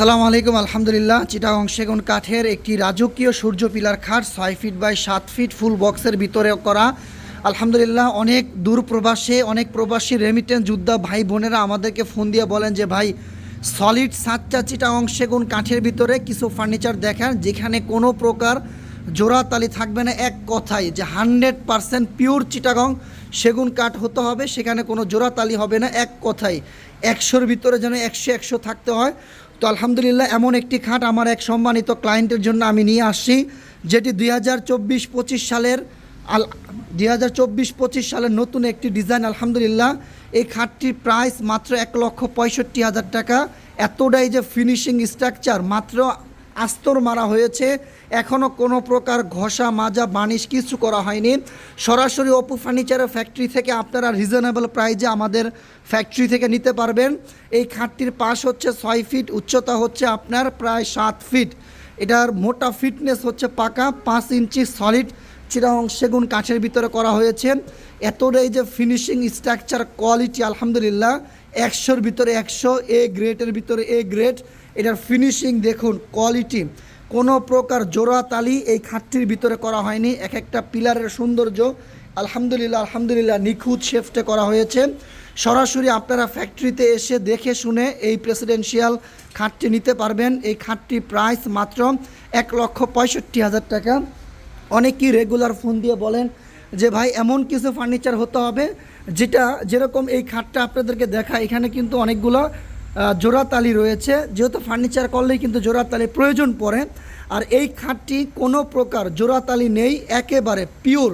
আসসালামু আলাইকুম, আলহামদুলিল্লাহ। চিটা সেগুন কাঠের একটি রাজকীয় সূর্য পিলার খাট, ছয় ফিট বাই সাত ফিট, ফুল বক্সের ভিতরে করা। আলহামদুলিল্লাহ, অনেক দূর প্রবাসে, অনেক প্রবাসী রেমিটেন্স যোদ্ধা ভাই বোনেরা আমাদেরকে ফোন দিয়ে বলেন যে, ভাই সলিড সাতটা চিটাগং সেগুন কাঠের ভিতরে কিছু ফার্নিচার দেখান, যেখানে কোনো প্রকার জোড়াতালি থাকবে না, এক কথায় যে হান্ড্রেড পারসেন্ট পিওর চিটাগং সেগুন কাঠ হতে হবে, সেখানে কোনো জোড়াতালি হবে না, এক কথায় একশোর ভিতরে যেন একশো একশো থাকতে হয়। তো আলহামদুলিল্লাহ এমন একটি খাট আমার এক সম্মানিত ক্লায়েন্টের জন্য আমি নিয়ে আসছি, যেটি দুই হাজার চব্বিশ পঁচিশ সালের আল, দুই হাজার চব্বিশ পঁচিশ সালের নতুন একটি ডিজাইন আলহামদুলিল্লাহ। এই খাটটির প্রাইস মাত্র এক লক্ষ পঁয়ষট্টি হাজার টাকা। এতটাই যে ফিনিশিং স্ট্রাকচার মাত্র আস্তর মারা হয়েছে। এখনও কোনো প্রকার ঘষা, মাজা, বানিশ কিছু করা হয়নি। সরাসরি অপু ফার্নিচারের ফ্যাক্টরি থেকে আপনারা রিজনেবল প্রাইজে আমাদের ফ্যাক্টরি থেকে নিতে পারবেন। এই খাটটির পাশ হচ্ছে ছয় ফিট উচ্চতা হচ্ছে আপনার প্রায় সাত ফিট এটার মোটা ফিটনেস হচ্ছে পাকা, পাঁচ ইঞ্চি সলিড চিরাং সেগুন কাঠের ভিতরে করা হয়েছে। এতটাই যে ফিনিশিং স্ট্রাকচার কোয়ালিটি আলহামদুলিল্লাহ। একশোর ভিতরে একশো এ গ্রেডের ভিতরে এ গ্রেড এটার ফিনিশিং দেখুন কোয়ালিটি কোনো প্রকার জোড়া তালি এই খাটটির ভিতরে করা হয়নি। এক একটা পিলারের সৌন্দর্য, আলহামদুলিল্লাহ আলহামদুলিল্লাহ, নিখুঁত শেফটে করা হয়েছে। সরাসরি আপনারা ফ্যাক্টরিতে এসে দেখে শুনে এই প্রেসিডেন্সিয়াল খাটটি নিতে পারবেন। এই খাটটি প্রাইস মাত্র এক লক্ষ পঁয়ষট্টি হাজার টাকা। অনেকেই রেগুলার ফোন দিয়ে বলেন যে, ভাই, এমন কিছু ফার্নিচার হতে হবে যেটা যেরকম এই খাটটা আপনাদেরকে দেখা এখানে কিন্তু অনেকগুলো জোড়াতালি রয়েছে। যেহেতু ফার্নিচার করলেই কিন্তু জোড়াতালির প্রয়োজন পড়ে। আর এই খাটটি কোনো প্রকার জোড়াতালি নেই, একেবারে পিওর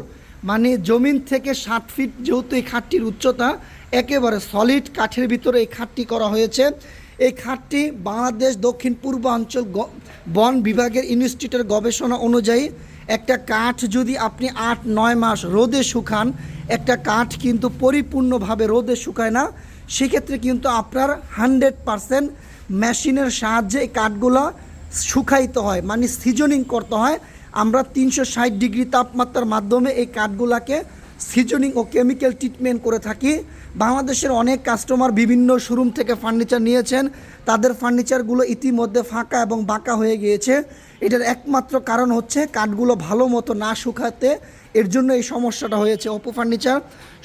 মানে জমিন থেকে ষাট ফিট যেহেতু এই খাটটির উচ্চতা, একেবারে সলিড কাঠের ভিতরে এই খাটটি করা হয়েছে। এই খাটটি বাংলাদেশ দক্ষিণ পূর্বাঞ্চল বন বিভাগের ইনস্টিটিউটের গবেষণা অনুযায়ী একটা কাঠ যদি আপনি আট নয় মাস রোদে শুকান, একটা কাঠ কিন্তু পরিপূর্ণভাবে রোদে শুকায় না। সেক্ষেত্রে কিন্তু আপনার হান্ড্রেড পারসেন্ট মেশিনের সাহায্যে এই কাঠগুলো শুকাইতে হয় মানে সিজনিং করতে হয়। আমরা তিনশো ষাট ডিগ্রি তাপমাত্রার মাধ্যমে এই কাঠগুলাকে সিজনিং ও কেমিক্যাল ট্রিটমেন্ট করে থাকি। বাংলাদেশের অনেক কাস্টমার বিভিন্ন শোরুম থেকে ফার্নিচার নিয়েছেন। তাদের ফার্নিচারগুলো ইতিমধ্যে ফাঁকা এবং বাঁকা হয়ে গিয়েছে। এটার একমাত্র কারণ হচ্ছে কাঠগুলো ভালো মতো না শুকাতে। এর জন্য এই সমস্যাটা হয়েছে অপো ফার্নিচার।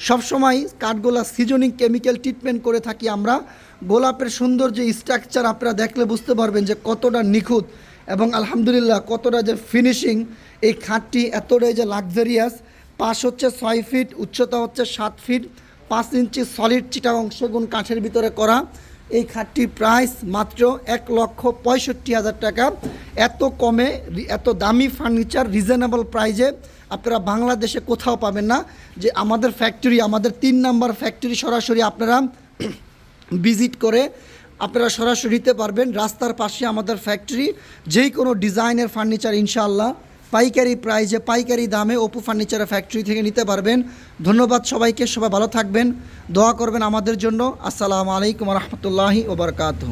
সবসময় কাঠগুলো সিজনিং কেমিক্যাল ট্রিটমেন্ট করে থাকি আমরা। গোলাপের সুন্দর যে স্ট্রাকচার আপনারা দেখলে বুঝতে পারবেন যে কতটা নিখুঁত এবং আলহামদুলিল্লাহ কতটা যে ফিনিশিং। এই খাটটি এতটাই যে লাক্সারিয়াস পাশ হচ্ছে ছয় ফিট, উচ্চতা হচ্ছে সাত ফিট, পাঁচ ইঞ্চি সলিড চিটা অংশগুণ কাঠের ভিতরে করা। এই খাটটির প্রাইস মাত্র এক লক্ষ পঁয়ষট্টি হাজার টাকা। এত কমে, এত দামি ফার্নিচার রিজনেবল প্রাইজে আপনারা বাংলাদেশে কোথাও পাবেন না। যে আমাদের ফ্যাক্টরি আমাদের তিন নাম্বার ফ্যাক্টরি সরাসরি আপনারা ভিজিট করে আপনারা সরাসরি নিতে পারবেন। রাস্তার পাশে আমাদের ফ্যাক্টরি যেই কোনো ডিজাইনের ফার্নিচার ইনশাআল্লাহ। পাইকারি প্রাইজে, পাইকারি দামে অপু ফার্নিচার ফ্যাক্টরি থেকে নিতে পারবেন। ধন্যবাদ সবাইকে, সবাই ভালো থাকবেন। দোয়া করবেন আমাদের জন্য। আসসালামু আলাইকুম রহমতুল্লাহি ওবরকাতহ